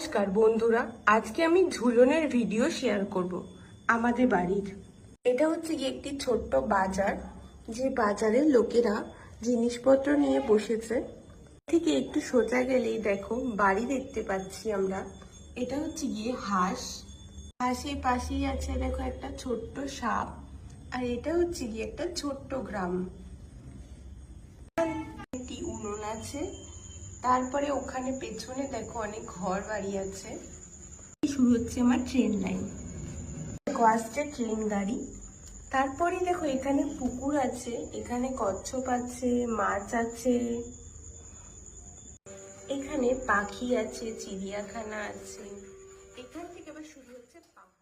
নমস্কার বন্ধুরা, আজকে আমি ঝুলনের ভিডিও শেয়ার করব, আমাদের বাড়ির। এটা হচ্ছে গিয়ে একটি ছোট্ট বাজার, যে বাজারে লোকেরা জিনিসপত্র নিয়ে বসেছে। থেকে একটু সোজা গেলেই দেখো, বাড়ি দেখতে পাচ্ছি আমরা। এটা হচ্ছে গিয়ে হাঁস। হাঁসের পাশেই আছে দেখো একটা ছোট্ট সাপ, আর এটা হচ্ছে গিয়ে একটা ছোট্ট গ্রাম। একটি উনুন আছে। তারপরে ওখানে পেছনে দেখো অনেক ঘর বাড়ি আছে। শুরু হচ্ছে আমার ট্রেন লাইন দেখো আসছে ট্রেন গাড়ি। তারপরে দেখো এখানে পুকুর আছে এখানে কচ্ছপ আছে মাছ আছে। এখানে পাখি আছে চিড়িয়াখানা আছে। এখান থেকে আবার শুরু হচ্ছে পাহাড়